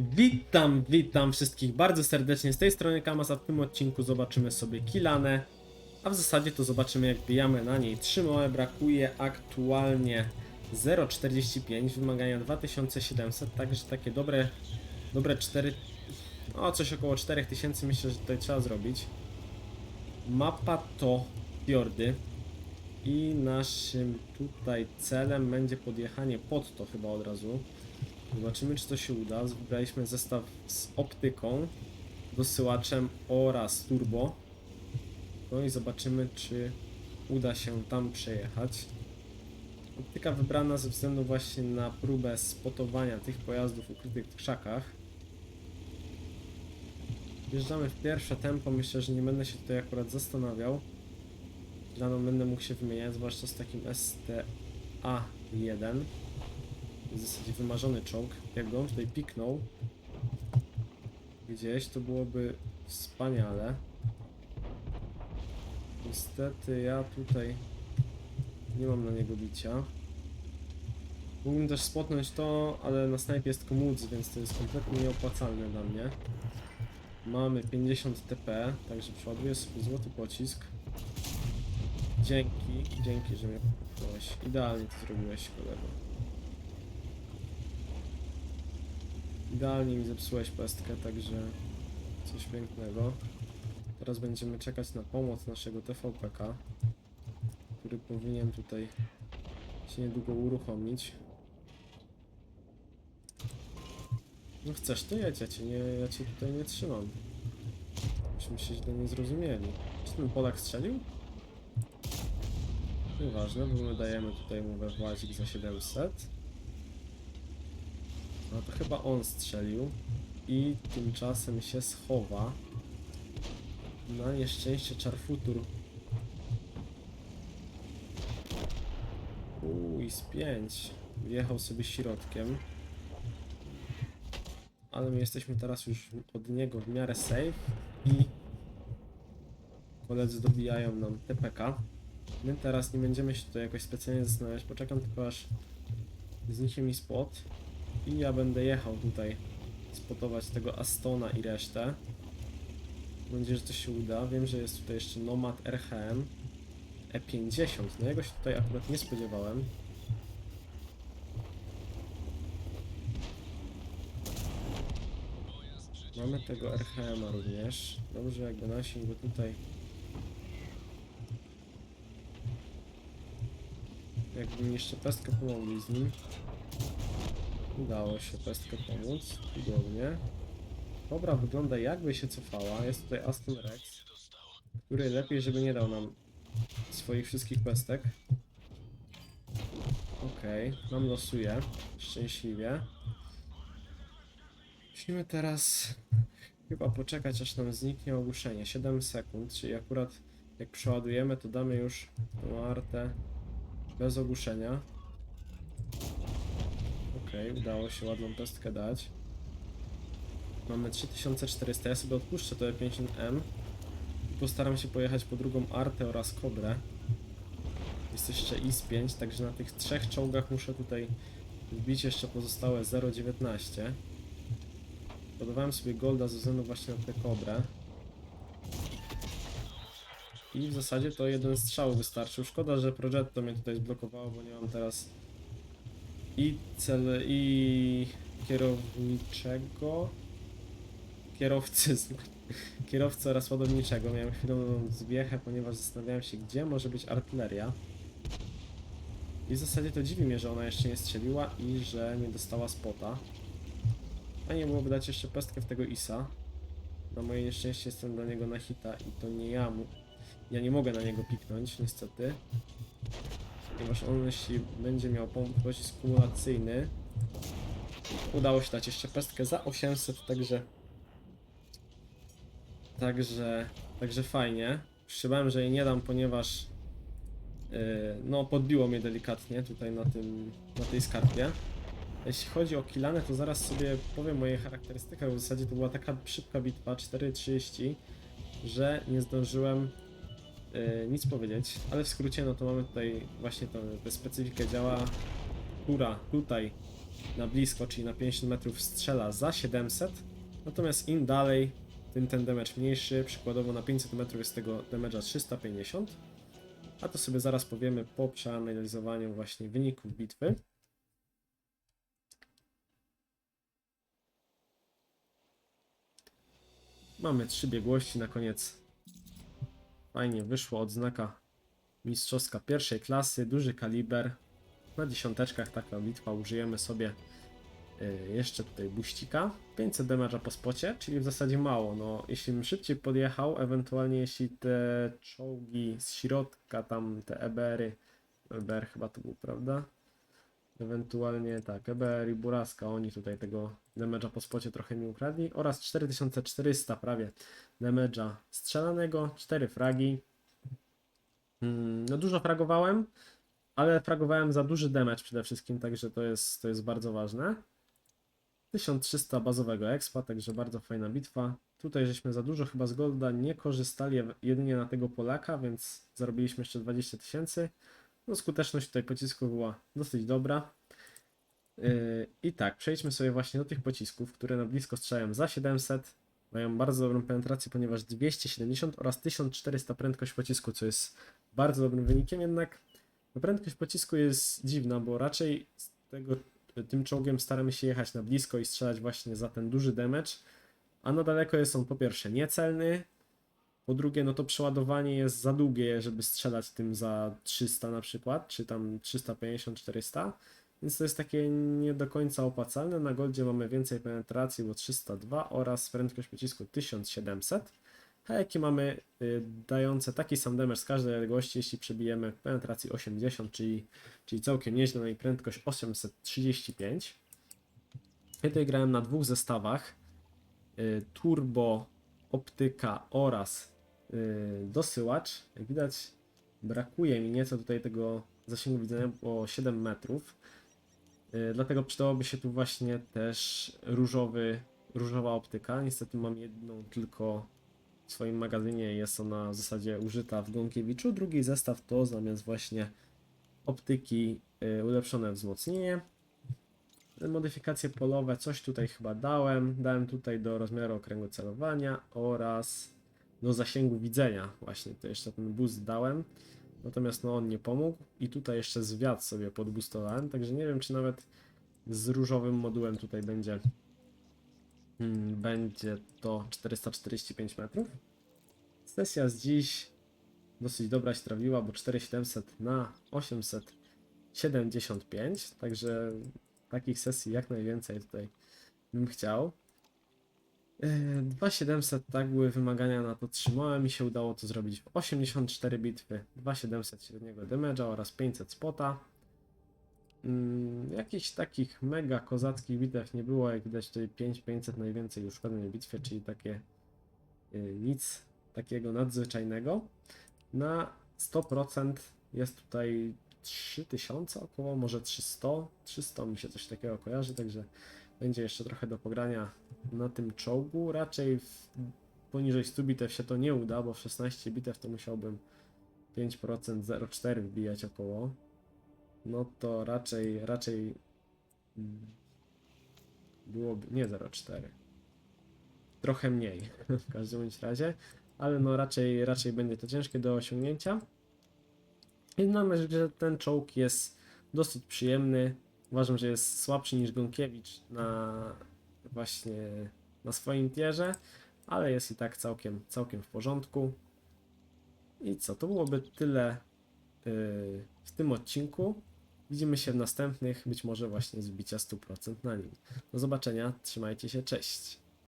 Witam, witam wszystkich bardzo serdecznie z tej strony Kamas, a w tym odcinku zobaczymy sobie Kilanę, a w zasadzie to zobaczymy jak bijamy na niej 3 małe, brakuje aktualnie 0,45, wymagania 2700, także takie dobre, dobre 4, o coś około 4000 myślę, że tutaj trzeba zrobić. Mapa to fiordy i naszym tutaj celem będzie podjechanie pod to chyba od razu. Zobaczymy, czy to się uda. Wybraliśmy zestaw z optyką, dosyłaczem oraz turbo. No i zobaczymy, czy uda się tam przejechać. Optyka wybrana ze względu właśnie na próbę spotowania tych pojazdów ukrytych w krzakach. Wjeżdżamy w pierwsze tempo. Myślę, że nie będę się tutaj akurat zastanawiał. Daną będę mógł się wymieniać, zwłaszcza z takim STA1 w zasadzie wymarzony czołg. Jakby on tutaj piknął gdzieś, to byłoby wspaniale. Niestety ja tutaj nie mam na niego bicia. Mógłbym też spotnąć to, ale na snajpie jest komudz, więc to jest kompletnie nieopłacalne dla mnie. Mamy 50 TP, także przeładuję sobie złoty pocisk. Dzięki, dzięki, że mnie popchnąłeś. Idealnie to zrobiłeś, kolego. Idealnie mi zepsułeś pestkę, także coś pięknego. Teraz będziemy czekać na pomoc naszego TVPK, który powinien tutaj się niedługo uruchomić. No chcesz, to jedź, ja cię, nie, ja cię tutaj nie trzymam. Myśmy się źle nie zrozumieli. Czy ten Polak strzelił? Nieważne, bo my dajemy tutaj mu we włazik za 700. No to chyba on strzelił i tymczasem się schowa. Na nieszczęście Czarfutur. Uj, z 5. Wjechał sobie środkiem. Ale my jesteśmy teraz już od niego w miarę safe i koledzy dobijają nam TPK. My teraz nie będziemy się tutaj jakoś specjalnie zastanawiać, poczekam tylko aż zniknie mi spot i ja będę jechał tutaj spotować tego Astona i resztę. Nadzieję, że to się uda. Wiem, że jest tutaj jeszcze Nomad RHM E50. No jego się tutaj akurat nie spodziewałem. Mamy tego RHM-a również. Dobrze, jakby nasi go tutaj Jakby mi jeszcze pestkę pomogli z nim. Udało się pestkę pomóc. Cudownie. Dobra, wygląda jakby się cofała. Jest tutaj Aston Rex, który lepiej, żeby nie dał nam swoich wszystkich pestek. Okej, nam losuje. Szczęśliwie. Musimy teraz chyba poczekać, aż nam zniknie ogłuszenie. 7 sekund, czyli akurat jak przeładujemy, to damy już tą artę bez ogłuszenia. Okej, udało się ładną pestkę dać. Mamy 3400, ja sobie odpuszczę to E50M i postaram się pojechać po drugą Artę oraz Kobrę. Jest jeszcze IS-5, także na tych trzech czołgach muszę tutaj wbić jeszcze pozostałe 0,19. Podawałem sobie Golda ze względu właśnie na tę Kobrę. I w zasadzie to jeden strzał wystarczył. Szkoda, że Progetto mnie tutaj zblokowało, bo nie mam teraz i cel i kierowniczego kierowcy kierowcy oraz ładowniczego. Miałem chwilową zwiechę, ponieważ zastanawiałem się gdzie może być artyleria. I w zasadzie to dziwi mnie, że ona jeszcze nie strzeliła i że nie dostała spota. A nie byłoby dać jeszcze pestkę w tego Isa. Na moje nieszczęście jestem dla niego na hita i to nie ja mu. Ja nie mogę na niego piknąć, niestety. Ponieważ on jeśli będzie miał pocisk kumulacyjny udało się dać jeszcze pestkę za 800, także także także fajnie. Przybałem, że jej nie dam, ponieważ yy, no podbiło mnie delikatnie tutaj na tym na tej skarpie. Jeśli chodzi o Kilanę, to zaraz sobie powiem moje charakterystykę. W zasadzie to była taka szybka bitwa 4.30, że nie zdążyłem nic powiedzieć, ale w skrócie no to mamy tutaj właśnie tą, tę specyfikę działa, która tutaj na blisko, czyli na 50 metrów strzela za 700, natomiast im dalej, tym ten damage mniejszy, przykładowo na 500 metrów jest tego damage'a 350, a to sobie zaraz powiemy po przeanalizowaniu właśnie wyników bitwy. Mamy trzy biegłości na koniec. Fajnie wyszło odznaka mistrzowska pierwszej klasy, duży kaliber. Na dziesiąteczkach taka bitwa użyjemy sobie y, jeszcze tutaj buścika. 500 damage'a po spocie, czyli w zasadzie mało. No, jeśli bym szybciej podjechał, ewentualnie jeśli te czołgi z środka, tam te EBR-y, EBR chyba to był, prawda? Ewentualnie tak, EBR i Buraska, oni tutaj tego damage'a po spocie trochę mi ukradli. Oraz 4400 prawie damage'a strzelanego, 4 fragi. Mm, No dużo fragowałem, ale fragowałem za duży damage przede wszystkim, także to jest, to jest bardzo ważne. 1300 bazowego expa, także bardzo fajna bitwa. Tutaj żeśmy za dużo chyba z Golda nie korzystali jedynie na tego Polaka, więc zarobiliśmy jeszcze 20 tysięcy. No skuteczność tutaj pocisku była dosyć dobra. Yy, I tak, przejdźmy sobie właśnie do tych pocisków, które na blisko strzelają za 700. Mają bardzo dobrą penetrację, ponieważ 270 oraz 1400 prędkość pocisku, co jest bardzo dobrym wynikiem, jednak no prędkość pocisku jest dziwna, bo raczej z tego, tym czołgiem staramy się jechać na blisko i strzelać właśnie za ten duży damage, a na daleko jest on po pierwsze niecelny, po drugie no to przeładowanie jest za długie, żeby strzelać tym za 300 na przykład, czy tam 350-400, więc to jest takie nie do końca opłacalne. Na Goldzie mamy więcej penetracji, bo 302 oraz prędkość pocisku 1700. A jakie mamy y, dające taki sam damage z każdej odległości, jeśli przebijemy penetracji 80, czyli, czyli całkiem nieźle, no i prędkość 835. Ja tutaj grałem na dwóch zestawach. y, Turbo, optyka oraz y, dosyłacz. Jak widać, brakuje mi nieco tutaj tego zasięgu widzenia, o 7 metrów. Y, Dlatego przydałoby się tu właśnie też różowy, różowa optyka. Niestety mam jedną tylko w swoim magazynie jest ona w zasadzie użyta w Gąkiewiczu. Drugi zestaw to zamiast właśnie optyki y, ulepszone wzmocnienie. Modyfikacje polowe, coś tutaj chyba dałem. Dałem tutaj do rozmiaru okręgu celowania oraz do zasięgu widzenia. Właśnie to jeszcze ten boost dałem. Natomiast no on nie pomógł i tutaj jeszcze zwiat sobie podboostowałem, także nie wiem czy nawet z różowym modułem tutaj będzie hmm, będzie to 445 metrów. Sesja z dziś dosyć dobra się trafiła, bo 4700 na 875, także takich sesji jak najwięcej tutaj bym chciał. Yy, 2700 tak były wymagania na to trzymałem i się udało to zrobić w 84 bitwy, 2700 średniego damage'a oraz 500 spota. Mm, jakichś takich mega kozackich bitew nie było, jak widać tutaj 5500 najwięcej już w pewnej bitwie, czyli takie yy, nic takiego nadzwyczajnego. Na 100% jest tutaj 3000 około, może 300, 300 mi się coś takiego kojarzy, także będzie jeszcze trochę do pogrania na tym czołgu. Raczej w, poniżej 100 bitew się to nie uda, bo w 16 bitew to musiałbym 5% 0,4 wbijać około. No to raczej, raczej mm, byłoby, nie 0,4. Trochę mniej w każdym razie, ale no raczej, raczej będzie to ciężkie do osiągnięcia. Mam rzecz, że ten czołg jest dosyć przyjemny. Uważam, że jest słabszy niż Gąkiewicz na właśnie na swoim tierze, ale jest i tak całkiem, całkiem w porządku. I co, to byłoby tyle yy, w tym odcinku. Widzimy się w następnych, być może właśnie z bicia 100% na nim. Do zobaczenia, trzymajcie się, cześć.